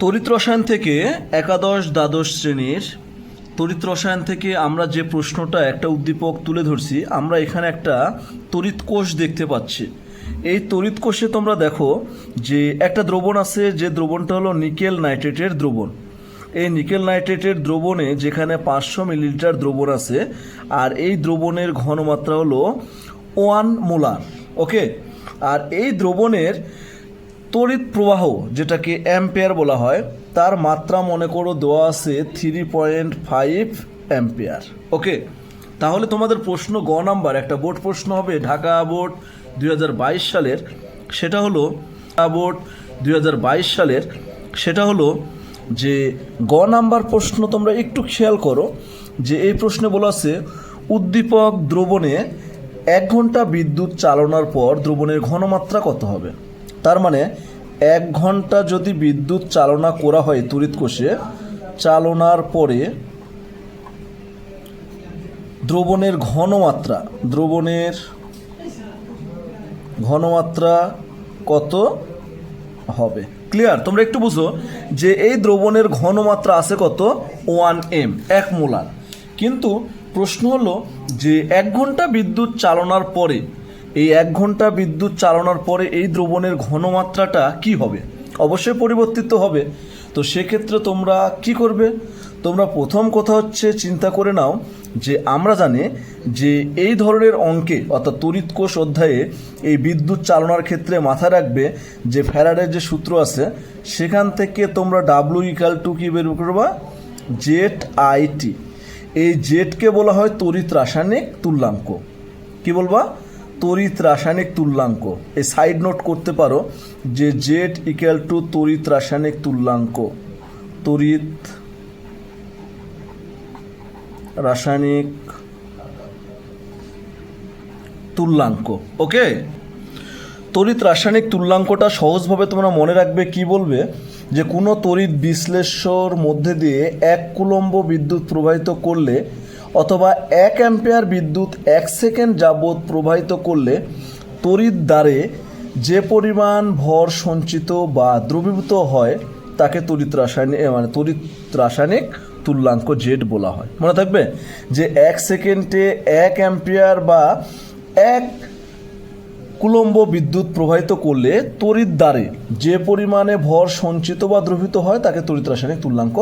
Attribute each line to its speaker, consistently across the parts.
Speaker 1: তড়িৎ রসায়ন থেকে একাদশ দ্বাদশ শ্রেণির তড়িৎ রসায়ন থেকে আমরা যে প্রশ্নটা একটা উদ্দীপক তুলে ধরছি, আমরা এখানে একটা তড়িৎ কোষ দেখতে পাচ্ছি। এই তড়িৎ কোষে তোমরা দেখো যে একটা দ্রবণ আছে, যে দ্রবণটা হলো নিকেল নাইট্রেটের দ্রবণ। এই নিকেল নাইট্রেটের দ্রবণে যেখানে পাঁচশো মিলিলিটার দ্রবণ আছে, আর এই দ্রবণের ঘনমাত্রা হলো ওয়ান মোলার, ওকে? আর এই দ্রবণের তড়িৎ প্রবাহ, যেটাকে অ্যাম্পেয়ার বলা হয়, তার মাত্রা মনে করো দেওয়া আছে three point five ampere. Okay তাহলে তোমাদের প্রশ্ন গ নাম্বার, একটা বোর্ড প্রশ্ন হবে, ঢাকা বোর্ড দু হাজার বাইশ সালের, সেটা হলো বোর্ড দুই হাজার বাইশ সালের, সেটা হলো যে গ নাম্বার প্রশ্ন তোমরা একটু খেয়াল করো, যে এই প্রশ্নে বলা আছে, উদ্দীপক দ্রবণে এক ঘণ্টা বিদ্যুৎ চালনার পর দ্রবণের ঘনমাত্রা কত হবে? তার মানে এক ঘণ্টা যদি বিদ্যুৎ চালনা করা হয় তড়িৎ কোষে, চালনার পরে দ্রবণের ঘনমাত্রা দ্রবণের ঘনমাত্রা কত হবে? ক্লিয়ার তোমরা একটু বুঝো যে এই দ্রবণের ঘনমাত্রা আছে কত? ওয়ান এম এক মোলার। কিন্তু প্রশ্ন হলো যে এক ঘণ্টা বিদ্যুৎ চালনার পরে এই এক ঘণ্টা বিদ্যুৎ চালানোর পরে এই দ্রবণের ঘনমাত্রাটা কি হবে? অবশ্যই পরিবর্তিত হবে। তো সেক্ষেত্রে তোমরা কি করবে? তোমরা প্রথম কথা হচ্ছে চিন্তা করে নাও যে আমরা জানি যে এই ধরনের অঙ্কে, অর্থাৎ তড়িৎ কোষ অধ্যায়ে এই বিদ্যুৎ চালনার ক্ষেত্রে মাথায় রাখবে যে ফ্যারাডের যে সূত্র আছে, সেখান থেকে তোমরা ডাব্লু ইকাল টু কি বের করবা? জেট আইটি এই জেটকে বলা হয় তড়িৎ রাসায়নিক তুল্যাঙ্ক। কি বলবা? তড়িৎ রাসায়নিক তুল্যাঙ্ক। এই সাইড নোট করতে পারো যে জেড ইকুয়াল টু তড়িৎ রাসায়নিক তুল্যাঙ্ক। তড়িৎ রাসায়নিক তুল্যাঙ্ক। ওকে তড়িৎ রাসায়নিক তুল্যাঙ্কটা সহজভাবে তোমরা মনে রাখবে কি বলবে? যে কোনো তড়িৎ বিশ্লেষ্যর মধ্যে দিয়ে এক কুলম্ব বিদ্যুৎ প্রবাহিত করলে অথবা এক অ্যাম্পেয়ার বিদ্যুৎ এক সেকেন্ড যাবৎ প্রবাহিত করলে তড়িৎ দ্বারে যে পরিমাণ ভর সঞ্চিত বা দ্রবীভূত হয়, তাকে তড়িৎ রাসায়নিক মানে তড়িৎ রাসায়নিক তুল্যাঙ্ক জেড বলা হয়। মনে থাকবে যে এক সেকেন্ডে এক অ্যাম্পিয়ার বা এক কুলম্ব বিদ্যুৎ প্রবাহিত করলে তড়িৎ দ্বারে যে পরিমাণে ভর সঞ্চিত বা দ্রবীভূত হয়, তাকে তড়িৎ রাসায়নিক তুল্যাঙ্ক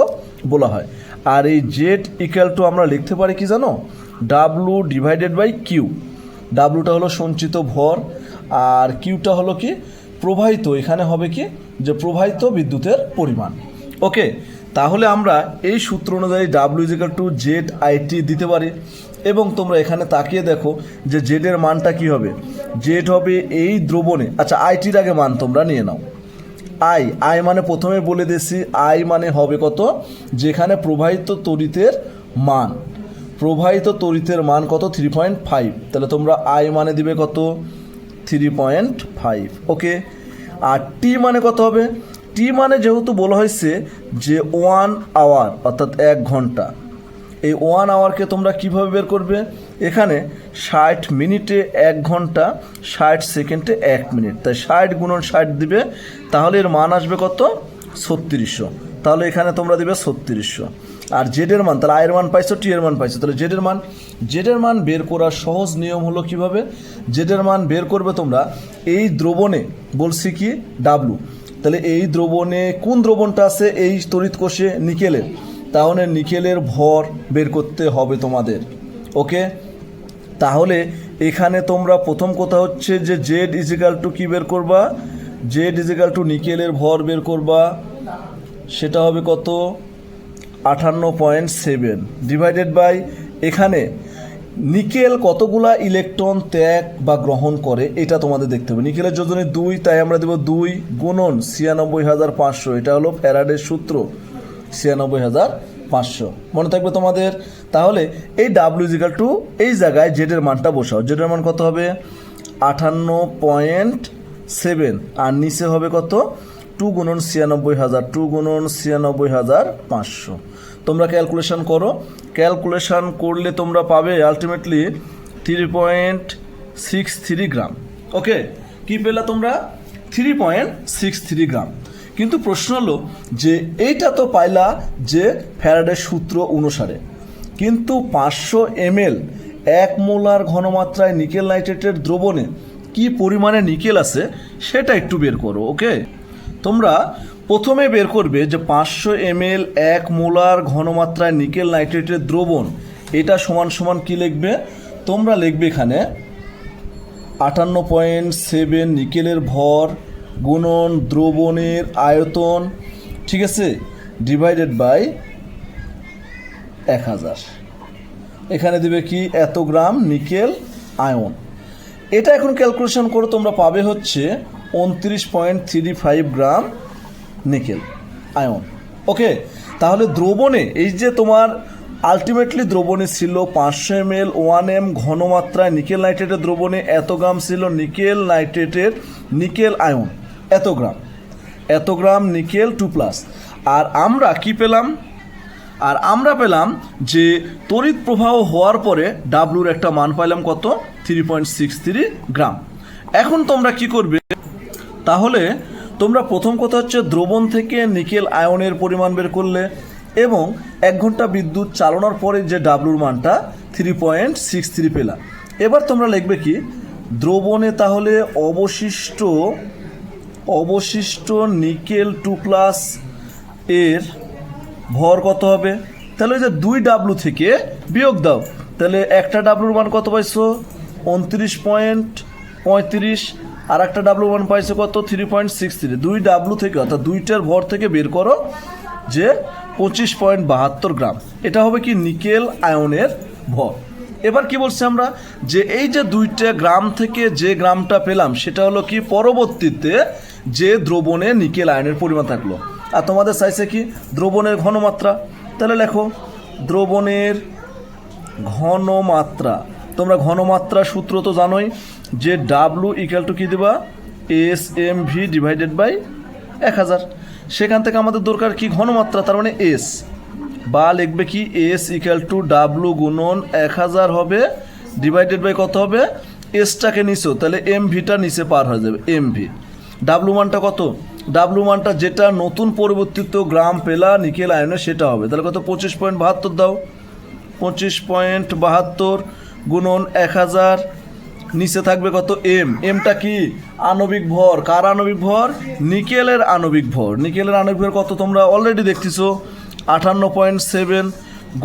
Speaker 1: বলা হয়। আর এই জেড ইকুয়াল টু আমরা লিখতে পারি কি জানো? ডাব্লু ডিভাইডেড বাই কিউ ডাব্লুটা হলো সঞ্চিত ভর, আর কিউটা হলো কি? প্রবাহিত। এখানে হবে কি? যে প্রবাহিত বিদ্যুতের পরিমাণ। ওকে তাহলে আমরা এই সূত্র অনুযায়ী W equal to Z I T দিতে পারি। এবং তোমরা এখানে তাকিয়ে দেখো যে জেডের মানটা কি হবে। জেড হবে এই দ্রবণে। আচ্ছা আইটির আগে মান তোমরা নিয়ে নাও। আই আই মানে প্রথমে বলে দিয়েছি আই মানে হবে কত? যেখানে প্রবাহিত তড়িতের মান। প্রবাহিত তড়িতের মান কত? থ্রি পয়েন্ট ফাইভ তাহলে তোমরা আই মানে দিবে কত? থ্রি পয়েন্ট ফাইভ ওকে আর টি মানে কত হবে? টি মানে যেহেতু বলা হয়েছে যে ওয়ান আওয়ার অর্থাৎ এক ঘণ্টা। এই ওয়ান আওয়ারকে তোমরা কীভাবে বের করবে? এখানে ষাট মিনিটে এক ঘণ্টা, ষাট সেকেন্ডে এক মিনিট। তাই ষাট গুণন ষাট দিবে, তাহলে এর মান আসবে কত? ছত্রিশশো। তাহলে এখানে তোমরা দিবে ছত্রিশশো। আর জেডের মান, তাহলে আয়ের মান পাইছো টি এর মান পাইছো। তাহলে জেডের মান জেডের মান বের করার সহজ নিয়ম হলো কীভাবে? জেডের মান বের করবে তোমরা এই দ্রবণে, বলছি কি? ডাব্লু তাহলে এই দ্রবণে কোন দ্রবণটা আছে? এই তড়িৎ কোষে, নিকেলের। তাহলে নিকেলের ভর বের করতে হবে তোমাদের। ওকে? তাহলে এখানে তোমরা প্রথম কথা হচ্ছে যে জেড ইজিক্যাল টু কী বের করবা? জেড ইজিক্যাল টু নিকেলের ভর বের করবা। সেটা হবে কত? আটান্ন পয়েন্ট সেভেন। ডিভাইডেড বাই এখানে নিকেল কতগুলা ইলেকট্রন ত্যাগ বা গ্রহণ করে, এটা তোমাদের দেখতে হবে। নিকেলের যোজনে দুই, তাই আমরা দেবো দুই গুণন ছিয়ানব্বই হাজার পাঁচশো। এটা হলো ফ্যারাডের সূত্র। ছিয়ানব্বই হাজার পাঁচশো। মনে থাকবে তোমাদের? তাহলে এই ডাব্লিউ ইজিক্যাল টু এই জায়গায় জেডের মানটা বসাও। জেডের মান কত হবে? আঠান্ন পয়েন্ট সেভেন। আর নিচে হবে কত? টু গুণন ছিয়ানব্বই হাজার টু গুণন ছিয়ানব্বই হাজার পাঁচশো। তোমরা ক্যালকুলেশন করো। ক্যালকুলেশন করলে তোমরা পাবে ultimately three point six three gram okay কী পেলা তোমরা? Three point six three gram কিন্তু প্রশ্ন হলো যে এইটা তো পাইলা যে ফ্যারাডের সূত্র অনুসারে। কিন্তু পাঁচশো এমএল এক মোলার ঘনমাত্রায় নিকেল নাইট্রেটের দ্রবণে কি পরিমাণে নিকেল আছে সেটা একটু বের করো, ওকে? তোমরা প্রথমে বের করবে যে পাঁচশো এমএল এক মোলার ঘনমাত্রায় নিকেল নাইট্রেটের দ্রবণ, এটা সমান সমান কি লিখবে? তোমরা লিখবে এখানে আটান্ন পয়েন্ট সেভেন নিকেলের ভর গুণন, দ্রবণের আয়তন, ঠিক আছে? ডিভাইডেড বাই এক হাজার। এখানে দিবে কি? এত গ্রাম নিকেল আয়ন। এটা এখন ক্যালকুলেশন করে তোমরা পাবে হচ্ছে উনত্রিশ point three five gram nickel ion. Okay তাহলে দ্রবণে, এই যে তোমার আলটিমেটলি দ্রবণে ছিল পাঁচশো এম এল, ওয়ান এম ঘনমাত্রায় নিকেল নাইট্রেটের দ্রবণে এত গ্রাম ছিল নিকেল নাইট্রেটের নিকেল আয়ন। এত গ্রাম। এত গ্রাম নিকেল টু প্লাস। আর আমরা কি পেলাম? আর আমরা পেলাম যে তড়িৎ প্রবাহ হওয়ার পরে ডাব্লুর একটা মান পাইলাম কত? Three point six three gram. এখন তোমরা কি করবে? তাহলে তোমরা প্রথম কথা হচ্ছে দ্রবণ থেকে নিকেল আয়নের পরিমাণ বের করলে এবং এক ঘণ্টা বিদ্যুৎ চালানোর পরে যে ডাব্লুর মানটা থ্রি পয়েন্ট সিক্স থ্রি পেলাম এবার তোমরা লিখবে কি? দ্রবণে তাহলে অবশিষ্ট অবশিষ্ট নিকেল টু প্লাস এর ভর কত হবে? তাহলে ওই যে দুই ডাব্লু থেকে বিয়োগ দাও। তাহলে একটা ডাব্লুর মান কত পাইছো? উনত্রিশ পয়েন্ট পঁয়ত্রিশ। আর একটা ডাব্লু মান পাইছো কত? থ্রি পয়েন্ট সিক্স থ্রি দুই ডাব্লু থেকে, অর্থাৎ দুইটার ভর থেকে বের করো যে পঁচিশ পয়েন্ট বাহাত্তর গ্রাম। এটা হবে কি নিকেল আয়নের ভর। এবার কি বলছি আমরা? যে এই যে দুইটা গ্রাম থেকে যে গ্রামটা পেলাম, সেটা হলো কি পরবর্তীতে যে দ্রবণে নিকেল আয়নের পরিমাণ থাকল। আর তোমাদের চাইছে কি? দ্রবণের ঘনমাত্রা। তাহলে লেখো, দ্রবণের ঘনমাত্রা। তোমরা ঘনমাত্রা সূত্র তো জানোই যে ডাব্লু ইকাল টু কি দেবা? S M V divided by এক হাজার। সেখান থেকে আমাদের দরকার কি ঘনমাত্রা? তার মানে এস বা লিখবে কি? এস ইকাল টু ডাব্লু গুণন এক হাজার হবে ডিভাইডেড বাই কত হবে? এসটাকে নিচো তাহলে এম ভিটা নিচে পার হয়ে যাবে এম ভি ডাব্লু মানটা কত? ডাব্লু মানটা যেটা নতুন পরিবর্তিত গ্রাম পেলা নিকেল আয়নে সেটা হবে। তাহলে কত? পঁচিশ পয়েন্ট বাহাত্তর দাও। পঁচিশ পয়েন্ট বাহাত্তর গুণন এক হাজার। নিচে থাকবে কত? এম এমটা কি? আণবিক ভর। কার আণবিক ভর? নিকেলের আণবিক ভর। নিকেলের আণবিক ভর কত তোমরা অলরেডি দেখতেছো? আটান্ন পয়েন্ট সেভেন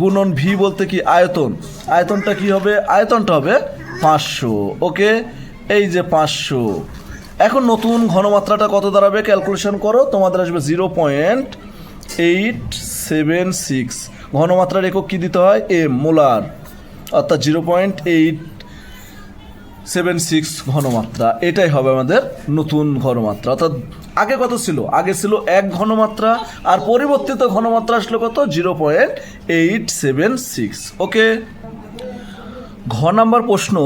Speaker 1: গুণন ভি বলতে কি? আয়তন। আয়তনটা কি হবে? আয়তনটা হবে পাঁচশো। ওকে এই যে পাঁচশো। এখন নতুন ঘনমাত্রাটা কত দাঁড়াবে? ক্যালকুলেশন করো, তোমাদের আসবে zero point eight seven six ঘনমাত্রার একক কী দিতে হয়? M molar. অর্থাৎ zero point eight seven six ঘনমাত্রা। এটাই হবে আমাদের নতুন ঘনমাত্রা। অর্থাৎ আগে কত ছিল? আগে ছিল এক ঘনমাত্রা, আর পরিবর্তিত ঘনমাত্রা আসলো কত? Zero point eight seven six okay ঘ নাম্বার প্রশ্ন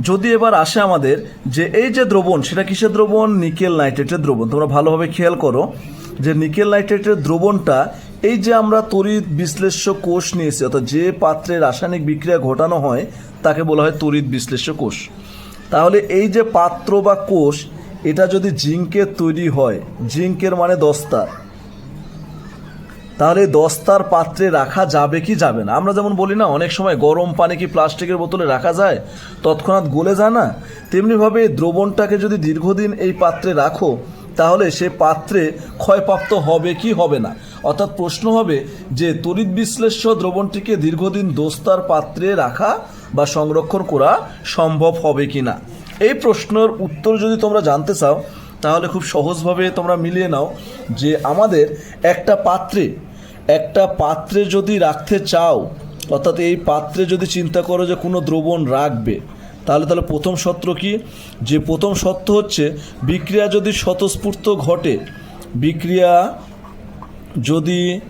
Speaker 1: যদি এবার আসে আমাদের যে এই যে দ্রবণ, সেটা কিসের দ্রবণ? নিকেল নাইট্রেটের দ্রবণ। তোমরা ভালোভাবে খেয়াল করো যে নিকেল নাইট্রেটের দ্রবণটা এই যে আমরা তড়িৎ বিশ্লেষ্য কোষ নিয়েছি, অর্থাৎ যে পাত্রে রাসায়নিক বিক্রিয়া ঘটানো হয়, তাকে বলা হয় তড়িৎ বিশ্লেষ্য কোষ। তাহলে এই যে পাত্র বা কোষ, এটা যদি জিঙ্কের তৈরি হয়, জিঙ্কের মানে দস্তার। তাহলে দস্তার পাত্রে রাখা যাবে কি যাবে না? আমরা যেমন বলি না, অনেক সময় গরম পানি কি প্লাস্টিকের বোতলে রাখা যায়? তৎক্ষণাৎ গলে যায় না? তেমনিভাবে দ্রবণটাকে যদি দীর্ঘদিন এই পাত্রে রাখো, তাহলে সে পাত্রে ক্ষয়প্রাপ্ত হবে কি হবে না? অর্থাৎ প্রশ্ন হবে যে, তড়িৎ বিশ্লেষ্য দ্রবণটিকে দীর্ঘদিন দোস্তার পাত্রে রাখা বা সংরক্ষণ করা সম্ভব হবে কি না? এই প্রশ্নের উত্তর যদি তোমরা জানতে চাও, তাহলে খুব সহজভাবে তোমরা মিলিয়ে নাও যে, আমাদের একটা পাত্রে একটা পাত্রে যদি রাখতে চাও, অর্থাৎ এই পাত্রে যদি চিন্তা করো যে কোনো দ্রবণ রাখবে, তাহলে তাহলে প্রথম সত্র কি? যে প্রথম সত্য হচ্ছে, বিক্রিয়া যদি স্বতঃস্ফূর্ত ঘটে, বিক্রিয়া যদি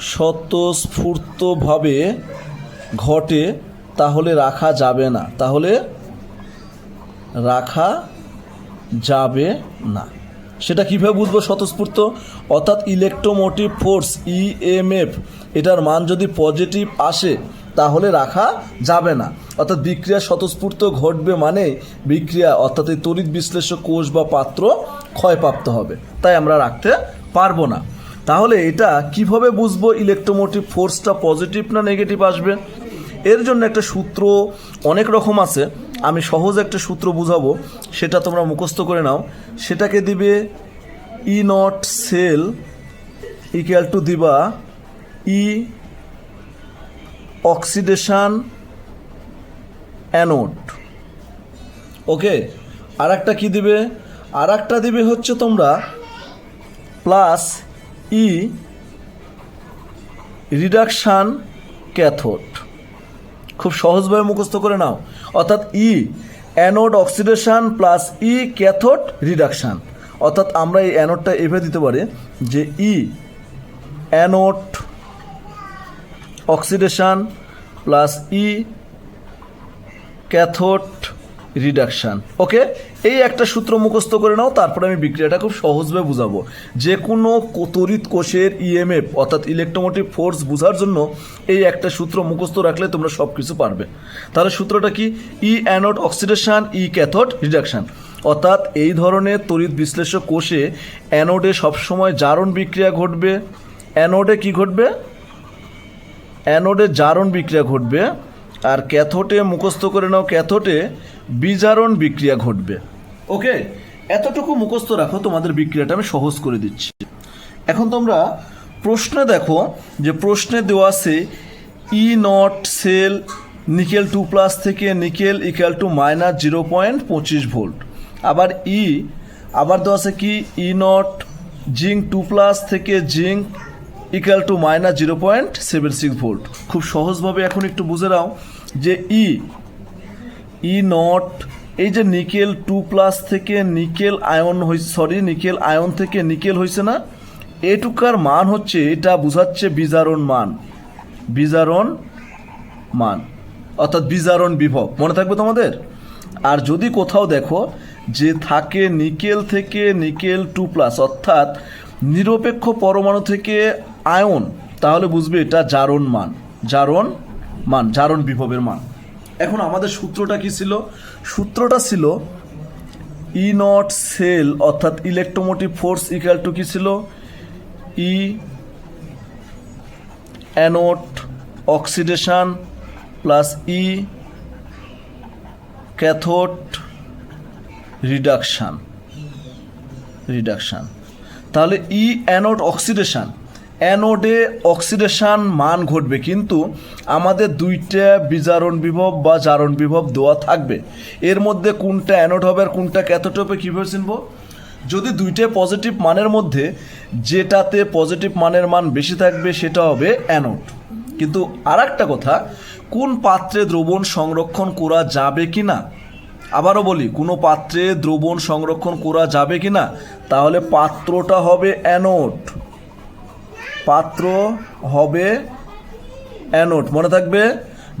Speaker 1: স্বতঃস্ফূর্তভাবে ঘটে, তাহলে রাখা যাবে না। তাহলে রাখা যাবে না। সেটা কীভাবে বুঝব স্বতঃস্ফূর্ত? অর্থাৎ ইলেকট্রোমোটিভ ফোর্স ইএমএফ এটার মান যদি পজিটিভ আসে, তাহলে রাখা যাবে না। অর্থাৎ বিক্রিয়া স্বতঃস্ফূর্ত ঘটবে মানে বিক্রিয়া, অর্থাৎ এই তড়িৎ বিশ্লেষক কোষ বা পাত্র ক্ষয়প্রাপ্ত হবে। তাই আমরা রাখতে পারব না। তাহলে এটা কীভাবে বুঝব ইলেকট্রোমোটিভ ফোর্সটা পজিটিভ না নেগেটিভ আসবে? এর জন্য একটা সূত্র অনেক রকম আছে। আমি সহজ একটা সূত্র বুঝাবো, সেটা তোমরা মুখস্থ করে নাও। সেটাকে দিবে E nought cell equal to দিবা ই অক্সিডেশান অ্যানোড ওকে আর একটা কী দিবে? আর একটা দিবে হচ্ছে তোমরা প্লাস ই রিডাকশান ক্যাথোড খুব সহজভাবে মুখস্থ করে নাও। অর্থাৎ E anode oxidation plus E cathode reduction অর্থাৎ আমরা এই অ্যানোডটা এভাবে দিতে পারি যে E anode oxidation plus E cathode reduction okay এই একটা সূত্র মুখস্থ করে নাও, তারপরে আমি বিক্রিয়াটা খুব সহজভাবে বুঝাবো। যে কোনো তড়িৎ কোষের ইএমএফ অর্থাৎ ইলেকট্রোমোটিভ ফোর্স বোঝার জন্য এই একটা সূত্র মুখস্থ রাখলে তোমরা সব কিছু পারবে। তাহলে সূত্রটা কি? E anode oxidation E cathode reduction অর্থাৎ এই ধরনের তড়িৎ বিশ্লেষক কোষে অ্যানোডে সবসময় জারণ বিক্রিয়া ঘটবে। অ্যানোডে কি ঘটবে? অ্যানোডে জারণ বিক্রিয়া ঘটবে। আর ক্যাথোটে মুখস্থ করে নাও, ক্যাথোটে বিজারণ বিক্রিয়া ঘটবে। ওকে? এতটুকু মুখস্থ রাখো, তোমাদের বিক্রিয়াটা আমি সহজ করে দিচ্ছি। এখন তোমরা প্রশ্নে দেখো যে প্রশ্নে দেওয়া আছে E nought cell nickel two plus থেকে nickel equal to minus zero point পঁচিশ ভোল্ট আবার ই আবার দেওয়া আছে কি? E nought zinc two plus থেকে zinc equal to minus zero point seven six volt খুব সহজভাবে এখন একটু বুঝে নাও যে ই ই নট এই যে নিকেল টু প্লাস থেকে নিকেল আয়ন হই সরি নিকেল আয়ন থেকে নিকেল হয়েছে না, এটুকার মান হচ্ছে, এটা বোঝাচ্ছে বিজারণ মান। বিজারণ মান। অর্থাৎ বিজারণ বিভব। মনে থাকবে তোমাদের? আর যদি কোথাও দেখো যে থাকে নিকেল থেকে নিকেল টু প্লাস অর্থাৎ নিরপেক্ষ পরমাণু থেকে আয়ন, তাহলে বুঝবে এটা জারণ মান। জারণ মান, জারণ বিভবের মান। এখন আমাদের সূত্রটা কি ছিল? সূত্রটা ছিল ই নট সেল অর্থাৎ ইলেকট্রোমোটিভ ফোর্স ইকুয়াল টু কি ছিল? E anode oxidation plus E cathode reduction reduction তাহলে ই অ্যানোড অক্সিডেশন অ্যানোডে অক্সিডেশান মান ঘটবে কিন্তু আমাদের দুইটা বিজারণ বিভব বা জারণ বিভব দেওয়া থাকবে। এর মধ্যে কোনটা অ্যানোড হবে আর কোনটা ক্যাথোড হবে কীভাবে চিনবো? যদি দুইটা পজিটিভ মানের মধ্যে যেটাতে পজিটিভ মানের মান বেশি থাকবে সেটা হবে অ্যানোড কিন্তু আর একটা কথা, কোন পাত্রে দ্রবণ সংরক্ষণ করা যাবে কি না আবারও বলি, কোনো পাত্রে দ্রবণ সংরক্ষণ করা যাবে কি না তাহলে পাত্রটা হবে অ্যানোট পাত্র হবে অ্যানোট মনে থাকবে?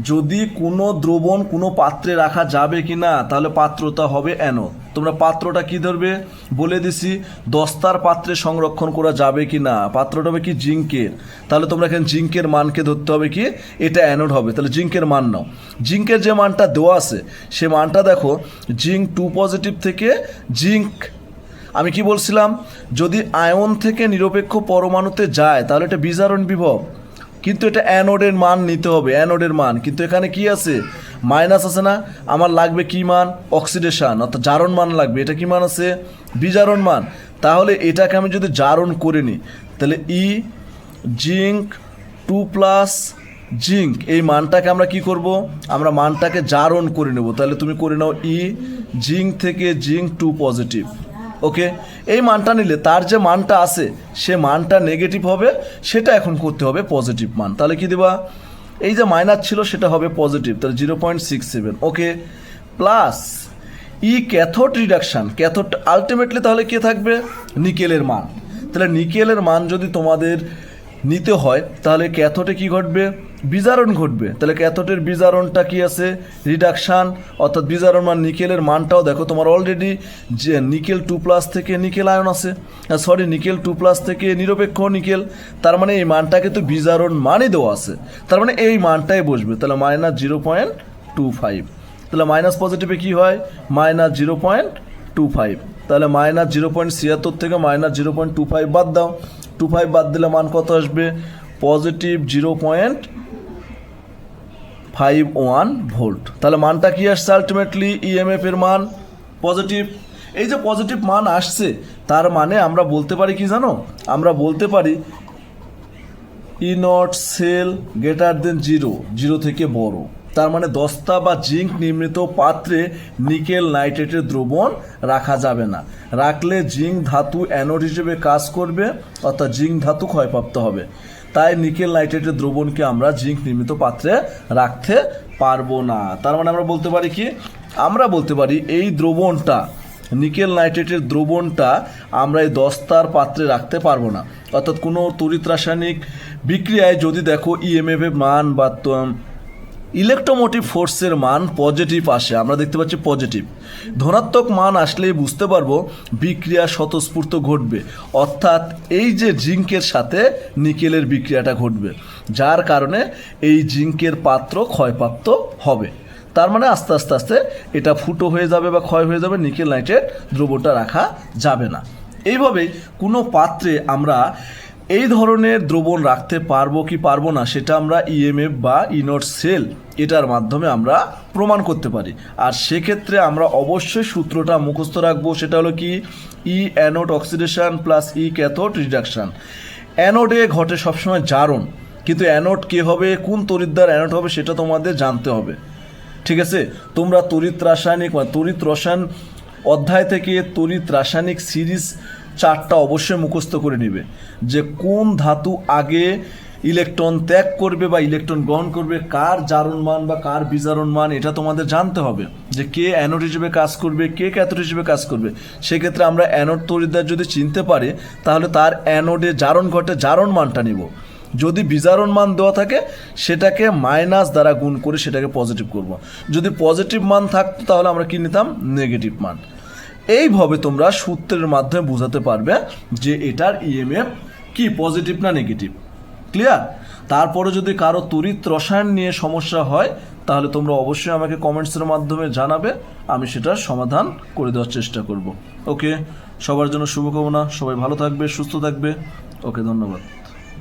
Speaker 1: যদি কোনো দ্রবণ কোনো পাত্রে রাখা যাবে কি না, তাহলে পাত্রটা হবে অ্যানোড তোমরা পাত্রটা কি ধরবে? বলে দিছি, দস্তার পাত্রে সংরক্ষণ করা যাবে কি না? পাত্রটা হবে কি জিঙ্কের। তাহলে তোমরা এখানে জিঙ্কের মানকে ধরতে হবে কি? এটা অ্যানোড হবে। তাহলে জিঙ্কের মান নাও। জিঙ্কের যে মানটা দেওয়া আছে, সে মানটা দেখো, জিঙ্ক টু পজিটিভ থেকে জিঙ্ক, আমি কি বলছিলাম? যদি আয়ন থেকে নিরপেক্ষ পরমাণুতে যায়, তাহলে এটা বিজারণ বিভব। কিন্তু এটা অ্যানোডের মান নিতে হবে অ্যানোডের মান। কিন্তু এখানে কি আছে? মাইনাস আছে না? আমার লাগবে কি মান? অক্সিডেশন অর্থাৎ জারণ মান লাগবে। এটা কি মান আছে? বিজারণ মান। তাহলে এটাকে আমি যদি জারণ করে নিই, তাহলে E zinc two plus zinc এই মানটাকে আমরা কি করব? আমরা মানটাকে জারণ করে নেব। তাহলে তুমি করে নাও ই জিঙ্ক থেকে জিঙ্ক টু পজিটিভ ওকে? এই মানটা নিলে, তার যে মানটা আছে, সে মানটা নেগেটিভ হবে, সেটা এখন করতে হবে পজিটিভ মান। তাহলে কি দেবা? এই যে মাইনাস ছিল, সেটা হবে পজিটিভ তাহলে zero point six seven okay? Plus E cathode reduction cathode ultimately তাহলে কে থাকবে? নিকেলের মান। তাহলে নিকেলের মান যদি তোমাদের নিতে হয়, তাহলে ক্যাথোটে কি ঘটবে? বিজারণ ঘটবে। তাহলে ক্যাথোটের বিজারণটা কি আছে? রিডাকশান, অর্থাৎ বিজারণ মান নিকেলের মানটাও। দেখো, তোমার অলরেডি যে নিকেল টু প্লাস থেকে নিকেল আয়ন আছে সরি নিকেল টু প্লাস থেকে নিরপেক্ষ নিকেল, তার মানে এই মানটাকে তো বিজারণ মানই দেওয়া আছে। তার মানে এই মানটাই বসবে। তাহলে minus zero point two five তাহলে মাইনাস পজিটিভে কী হয়? Minus zero point two five তাহলে মাইনাস জিরো পয়েন্ট ছিয়াত্তর থেকে minus zero point two five বাদ দাও। টু ফাইভ বাদ দিলে মান কত আসবে? Positive zero point five one volt তাহলে মানটা কি আসছে আলটিমেটলি ইএমএফ এর মান পজিটিভ এই যে পজিটিভ মান আসছে, তার মানে আমরা বলতে পারি কি জানো? আমরা বলতে পারি E nought cell greater than zero zero থেকে বড়। তার মানে দস্তা বা জিঙ্ক নির্মিত পাত্রে নিকেল নাইট্রেটের দ্রবণ রাখা যাবে না। রাখলে জিঙ্ক ধাতু অ্যানোড হিসেবে কাজ করবে, অর্থাৎ জিঙ্ক ধাতু ক্ষয়প্রাপ্ত হবে। তাই নিকেল নাইট্রেটের দ্রবণকে আমরা জিঙ্ক নির্মিত পাত্রে রাখতে পারব না। তার মানে আমরা বলতে পারি কি? আমরা বলতে পারি এই দ্রবণটা, নিকেল নাইট্রেটের দ্রবণটা আমরা এই দস্তার পাত্রে রাখতে পারব না। অর্থাৎ কোনো তড়িৎ রাসায়নিক বিক্রিয়ায় যদি দেখো ইএমএফ এর মান বা ইলেকট্রোমোটিভ ফোর্সের মান পজিটিভ আসে, আমরা দেখতে পাচ্ছি পজিটিভ ধনাত্মক মান আসলেই বুঝতে পারব বিক্রিয়া স্বতঃস্ফূর্ত ঘটবে। অর্থাৎ এই যে জিঙ্কের সাথে নিকেলের বিক্রিয়াটা ঘটবে, যার কারণে এই জিঙ্কের পাত্র ক্ষয়প্রাপ্ত হবে। তার মানে আস্তে আস্তে আস্তে এটা ফুটো হয়ে যাবে বা ক্ষয় হয়ে যাবে, নিকেল নাইট্রেট দ্রব্যটা রাখা যাবে না। এইভাবেই কোনো পাত্রে আমরা এই ধরনের দ্রবণ রাখতে পারব কি পারব না সেটা আমরা ইএমএফ বা ইনোট সেল এটার মাধ্যমে আমরা প্রমাণ করতে পারি। আর সেক্ষেত্রে আমরা অবশ্যই সূত্রটা মুখস্থ রাখব, সেটা হলো কি E anode oxidation plus E cathode reduction অ্যানোডে ঘটে সবসময় জারণ, কিন্তু অ্যানোড কে হবে, কোন তরিদ্দার অ্যানোড হবে সেটা তোমাদের জানতে হবে। ঠিক আছে? তোমরা তড়িৎ রাসায়নিক তড়িৎ রসায়ন অধ্যায় থেকে তড়িৎ রাসায়নিক সিরিজ চারটা অবশ্যই মুখস্থ করে নেবে যে কোন ধাতু আগে ইলেকট্রন ত্যাগ করবে বা ইলেকট্রন গ্রহণ করবে, কার জারণ মান বা কার বিজারণ মান, এটা তোমাদের জানতে হবে যে কে অ্যানোড হিসেবে কাজ করবে, কে ক্যাথোড হিসেবে কাজ করবে। সেক্ষেত্রে আমরা অ্যানোড তরিদার যদি চিনতে পারি, তাহলে তার অ্যানোডে জারণ ঘটে, জারণ মানটা নিব। যদি বিজারণ মান দেওয়া থাকে, সেটাকে মাইনাস দ্বারা গুণ করে সেটাকে পজিটিভ করব। যদি পজিটিভ মান থাকতো, তাহলে আমরা কি নিতাম? নেগেটিভ মান। এইভাবে তোমরা সূত্রের মাধ্যমে বোঝাতে পারবে যে এটার ইএমএফ কি পজিটিভ না নেগেটিভ ক্লিয়ার তারপরে যদি কারও তড়িৎ রসায়ন নিয়ে সমস্যা হয়, তাহলে তোমরা অবশ্যই আমাকে কমেন্টসের মাধ্যমে জানাবে, আমি সেটার সমাধান করে দেওয়ার চেষ্টা করব। ওকে সবার জন্য শুভকামনা। সবাই ভালো থাকবে, সুস্থ থাকবে। ওকে ধন্যবাদ।